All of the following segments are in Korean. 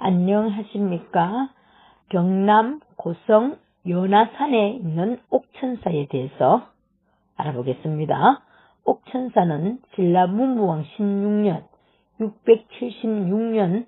안녕하십니까? 경남 고성 연화산에 있는 옥천사에 대해서 알아보겠습니다. 옥천사는 신라 문무왕 16년 676년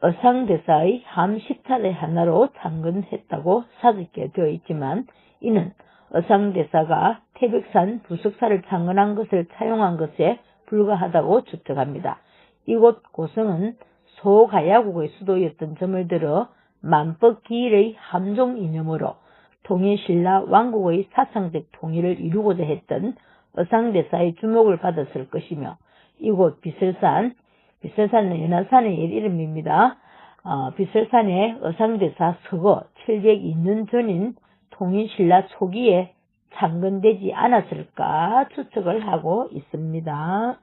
어상대사의 함 10탈의 하나로 창건했다고 사직게 되어 있지만 이는 어상대사가 태백산 부석사를 창건한 것을 차용한 것에 불과하다고 주장합니다. 이곳 고성은 소가야국의 수도였던 점을 들어 만법기일의 함종 이념으로 통일신라 왕국의 사상적 통일을 이루고자 했던 어상대사의 주목을 받았을 것이며 이곳 비설산, 비설산은 연화산의 옛 이름입니다. 어, 비설산의 어상대사 서거 702년 전인 통일신라 초기에 창건되지 않았을까 추측을 하고 있습니다.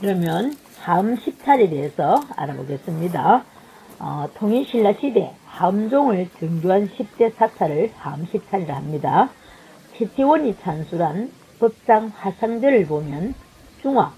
그러면 하음 십탈에 대해서 알아보겠습니다. 어, 통일신라 시대 하음종을 정교한 10대 사찰을 십탈이라 합니다. 최태원이 찬술한 법상 화상들을 보면 중학,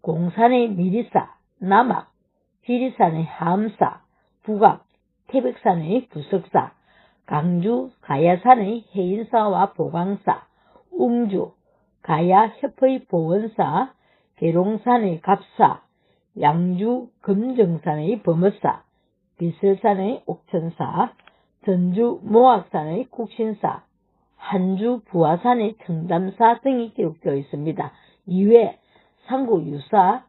공산의 미리사, 남학, 지리산의 하암사, 북학, 태백산의 부석사, 강주, 가야산의 해인사와 보강사, 웅주, 가야협의 보원사, 계룡산의 갑사, 양주 금정산의 범어사, 비설산의 옥천사, 전주 모악산의 국신사, 한주 부화산의 청담사 등이 기록되어 있습니다. 이외 상구 유사,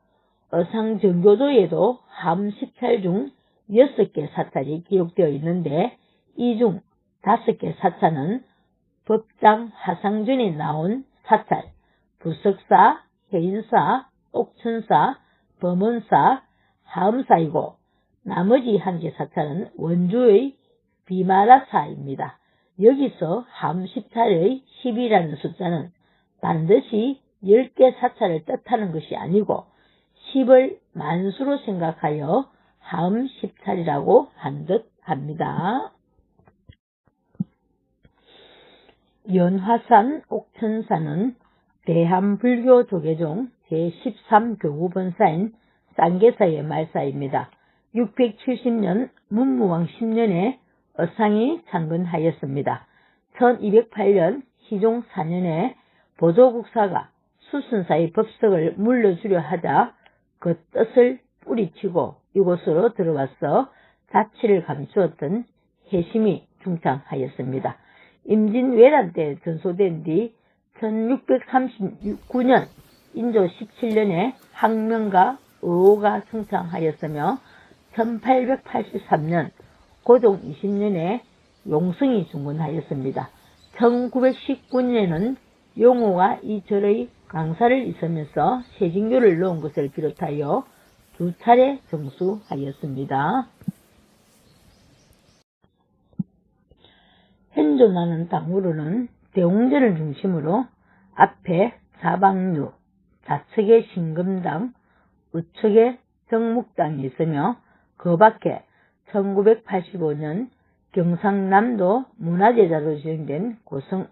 어상정교도에도 함 10찰 중 6개 사찰이 기록되어 있는데 이 중 5개 사찰은 법당 하상준이 나온 사찰, 부석사, 해인사, 옥천사, 범원사, 하음사이고 나머지 한 개 사찰은 원주의 비마라사입니다. 여기서 함 10차의 10이라는 숫자는 반드시 10개 사찰을 뜻하는 것이 아니고 10을 만수로 생각하여 함 10차이라고 한 듯 합니다. 연화산 옥천사는 대한불교 조계종 제13교구본 사인 쌍계사의 말사입니다. 670년 문무왕 10년에 어상이 창건하였습니다. 1208년 희종 4년에 보조국사가 수순사의 법석을 물려주려 하자 그 뜻을 뿌리치고 이곳으로 들어와서 자치를 감추었던 해심이 중창하였습니다. 임진왜란 때 전소된 뒤 1639년 인조 17년에 항명과 의호가 승창하였으며 1883년 고종 20년에 용승이 중건하였습니다. 1919년에는 용호가 이 절의 강사를 있으면서 세징교를 놓은 것을 비롯하여 두 차례 정수하였습니다. 현존하는 땅으로는 대웅전을 중심으로 앞에 사방류, 좌측에 신금당, 우측에 정묵당이 있으며 그 밖에 1985년 경상남도 문화재자로 지정된 고성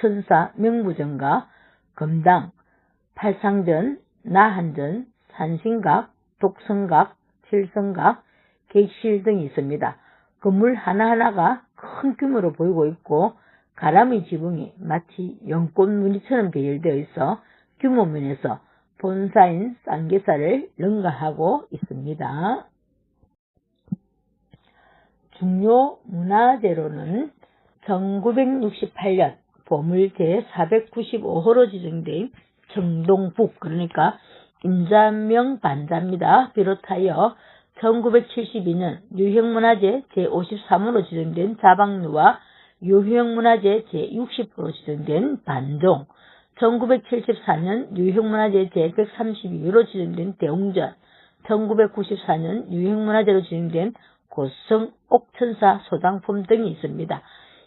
천사 명부전과 금당, 팔상전, 나한전, 산신각, 독성각, 칠성각, 객실 등이 있습니다. 건물 하나하나가 큰 규모로 보이고 있고 가람의 지붕이 마치 연꽃 무늬처럼 배열되어 있어 규모면에서 본사인 쌍계사를 능가하고 있습니다. 중요 문화재로는 1968년 보물 제495호로 지정된 청동북 그러니까 임자명 반자입니다. 비롯하여 1972년 유형문화재 제53호로 지정된 자방루와 유형문화재 제60호로 지정된 반동, 1974년 유형문화재 제132호로 지정된 대웅전, 1994년 유형문화재로 지정된 고성, 옥천사, 소장품 등이 있습니다.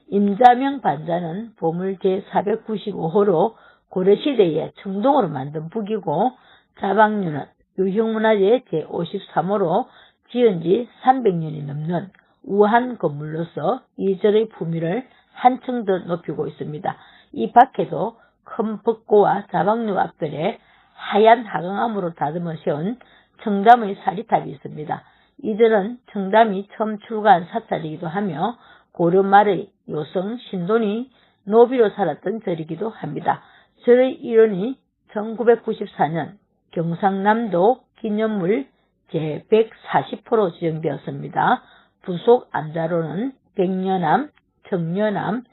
임자명 반자는 보물 제495호로 고려시대에 청동으로 만든 북이고 자방류는 유형문화재 제53호로 지은 지 300년이 넘는 우한 건물로서 이절의 품위를 한층 더 높이고 있습니다. 이 밖에도 큰 벚고와 자방류 앞들에 하얀 하강암으로 다듬어 세운 청담의 사리탑이 있습니다. 이들은 청담이 처음 출가한 사찰이기도 하며 고려 말의 요성 신돈이 노비로 살았던 절이기도 합니다. 절의 일원이 1994년 경상남도 기념물 제140호로 지정되었습니다. 부속 안자로는 백년암, 정년암,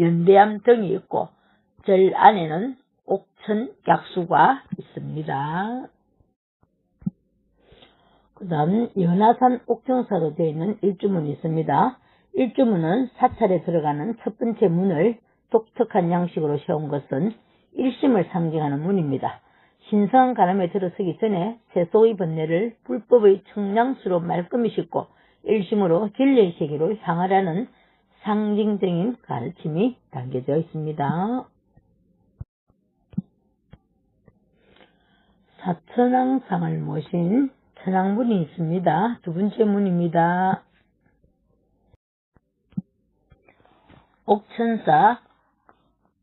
연대암 등이 있고 절 안에는 옥천 약수가 있습니다. 그 다음 연화산 옥정사로 되어 있는 일주문이 있습니다. 일주문은 사찰에 들어가는 첫 번째 문을 독특한 양식으로 세운 것은 일심을 상징하는 문입니다. 신성한 가람에 들어서기 전에 세속의 번뇌를 불법의 청량수로 말끔히 씻고 일심으로 진리의 세계로 향하라는 상징적인 가르침이 담겨져 있습니다. 사천왕상을 모신 천왕문이 있습니다. 두 번째 문입니다. 옥천사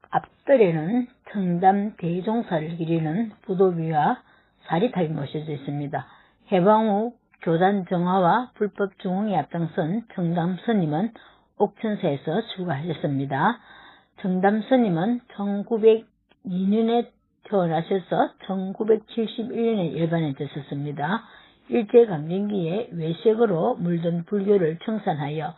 앞뜰에는 청담 대종사를 기리는 부도비와 사리탑이 모셔져 있습니다. 해방 후 교단 정화와 불법 중흥에 앞장선 청담 스님은 옥천사에서 출가하셨습니다. 청담 스님은 1902년에 태어나셔서 1971년에 일반에 드셨습니다. 일제강점기에 외색으로 물든 불교를 청산하여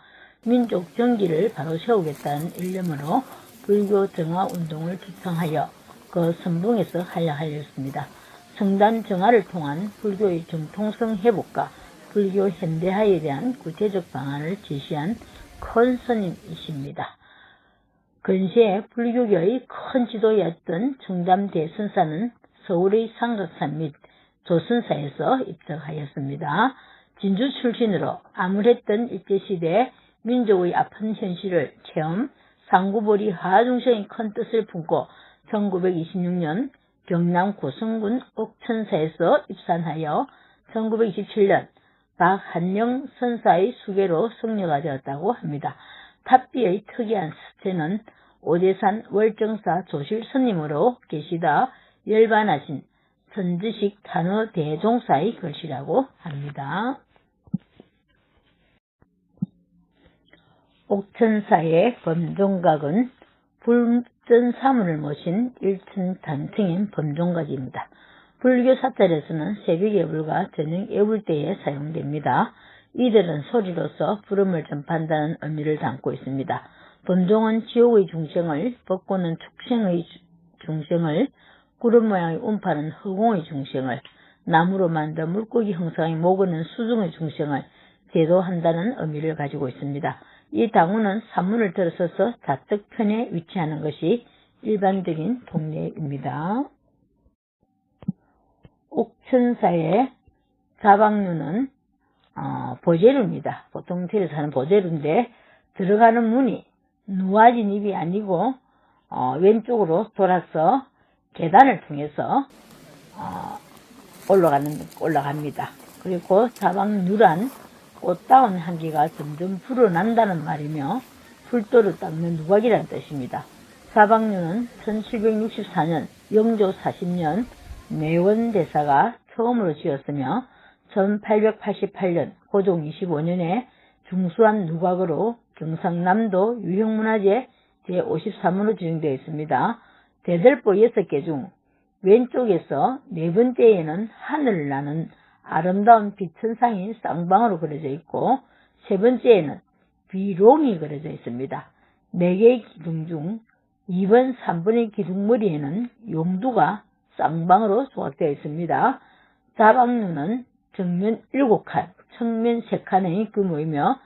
민족 정기를 바로 세우겠다는 일념으로 불교 정화 운동을 주창하여 그 선봉에서 활약하였습니다. 성단 정화를 통한 불교의 정통성 회복과 불교 현대화에 대한 구체적 방안을 제시한 큰 스님이십니다. 근시에 불교계의 큰 지도였던 청담 대선사는 서울의 상각산 및 조선사에서 입덕하였습니다. 진주 출신으로 암울했던 일제시대 민족의 아픈 현실을 체험, 상구보리 하중생의 큰 뜻을 품고 1926년 경남 고성군 옥천사에서 입산하여 1927년 박한영 선사의 수계로 성녀가 되었다고 합니다. 탑비의 특이한 스체는 오대산 월정사 조실 스님으로 계시다 열반하신 선지식 단어 대종사의 글씨라고 합니다. 옥천사의 범종각은 불전 사문을 모신 1층 단층인 범종각입니다. 불교 사찰에서는 새벽 예불과 저녁 예불 때에 사용됩니다. 이들은 소리로서 부름을 전파한다는 의미를 담고 있습니다. 범종은 지옥의 중생을, 벚꽃은 축생의 중생을, 구름 모양의 운파는 허공의 중생을, 나무로 만든 물고기 형상의 목은 수중의 중생을 제도한다는 의미를 가지고 있습니다. 이 당우는 산문을 들어서서 좌측편에 위치하는 것이 일반적인 동네입니다. 옥천사의 자방류는 어, 보제루입니다. 보통 집에 사는 보제루인데 들어가는 문이 누아진 입이 아니고 어, 왼쪽으로 돌아서 계단을 통해서 어, 올라가는 올라갑니다. 그리고 자방누란 꽃다운 향기가 점점 불어난다는 말이며 풀도를 닦는 누각이라는 뜻입니다. 사방류는 1764년 영조 40년 내원대사가 처음으로 지었으며 1888년 고종 25년에 중수한 누각으로 경상남도 유형문화재 제53호로 지정되어 있습니다. 대들보 6개 중 왼쪽에서 네 번째에는 하늘을 나는 아름다운 빛천상인 쌍방으로 그려져 있고 세 번째에는 비롱이 그려져 있습니다. 네 개의 기둥 중 2번, 3번의 기둥머리에는 용두가 쌍방으로 조각되어 있습니다. 자방루는 정면 7칸, 측면 3칸의 규모이며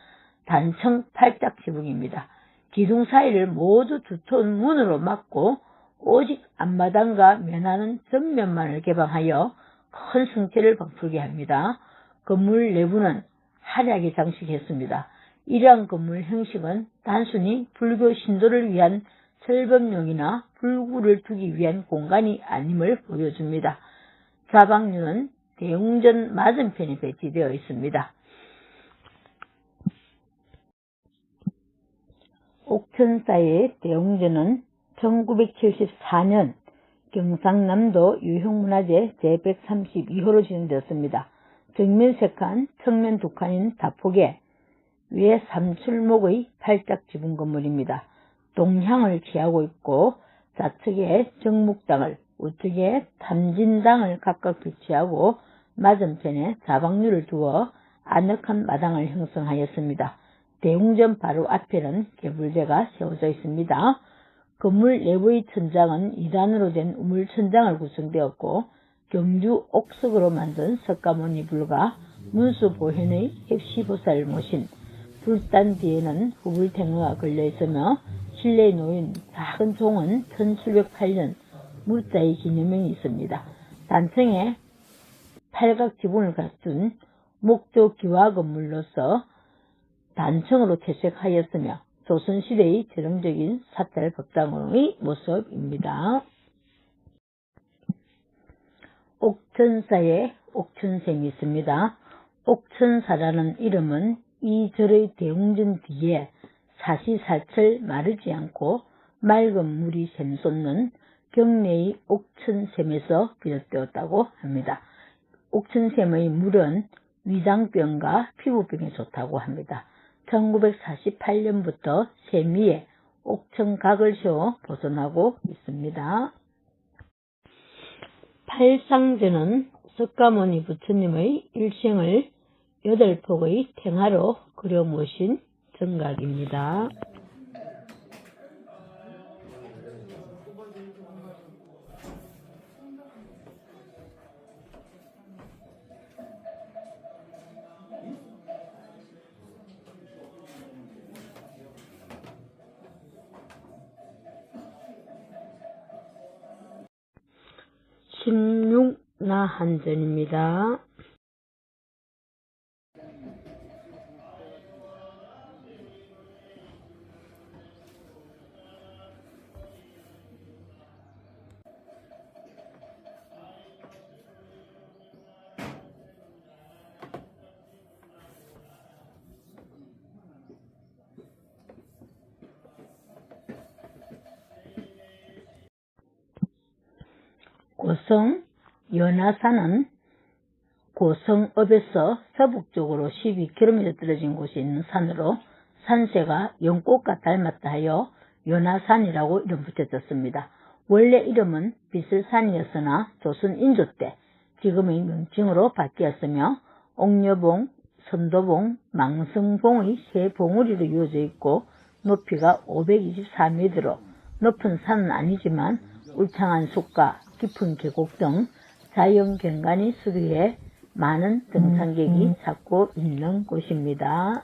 단청 8짝 지붕입니다. 기둥 사이를 모두 두톤 문으로 막고 오직 앞마당과 면하는 전면만을 개방하여 큰 성체를 부풀게 합니다. 건물 내부는 한약에 장식했습니다. 이러한 건물 형식은 단순히 불교 신도를 위한 설법용이나 불구를 두기 위한 공간이 아님을 보여줍니다. 자방류는 대웅전 맞은편에 배치되어 있습니다. 옥천사의 대웅전은 1974년 경상남도 유형문화재 제132호로 지정되었습니다. 정면 세 칸, 측면 두 칸인 다폭에 위에 삼출목의 팔짝 지붕 건물입니다. 동향을 취하고 있고 좌측에 정묵당을 우측에 탐진당을 각각 비치하고 맞은편에 자방류를 두어 아늑한 마당을 형성하였습니다. 대웅전 바로 앞에는 개불대가 세워져 있습니다. 건물 내부의 천장은 2단으로 된 우물천장을 구성되었고 경주 옥석으로 만든 석가모니 불과 문수 보현의 heb시보살을 모신 불단 뒤에는 후불탱어가 걸려 있으며 실내에 놓인 작은 종은 1708년 무자의 기념명이 있습니다. 단층에 팔각 지붕을 갖춘 목조 기와 건물로서 단층으로 채색하였으며 조선시대의 전형적인 사찰 법당의 모습입니다. 옥천사에 옥천샘이 있습니다. 옥천사라는 이름은 이 절의 대웅전 뒤에 사시사철 마르지 않고 맑은 물이 샘솟는 경내의 옥천샘에서 비롯되었다고 합니다. 옥천샘의 물은 위장병과 피부병에 좋다고 합니다. 1948년부터 샘 위에 옥천각을 세워 보존하고 있습니다. 팔상전은 석가모니 부처님의 일생을 여덟 폭의 탱화로 그려 모신 정각입니다. 한전입니다. 고성 연화산은 고성읍에서 서북쪽으로 12km 떨어진 곳에 있는 산으로 산세가 연꽃과 닮았다 하여 연화산이라고 이름 붙여졌습니다. 원래 이름은 비슬산이었으나 조선 인조 때 지금의 명칭으로 바뀌었으며 옥녀봉, 선도봉, 망성봉의 세 봉우리로 이루어져 있고 높이가 524m로 높은 산은 아니지만 울창한 숲과 깊은 계곡 등 자연 경관이 수리해 많은 등산객이 찾고 있는 곳입니다.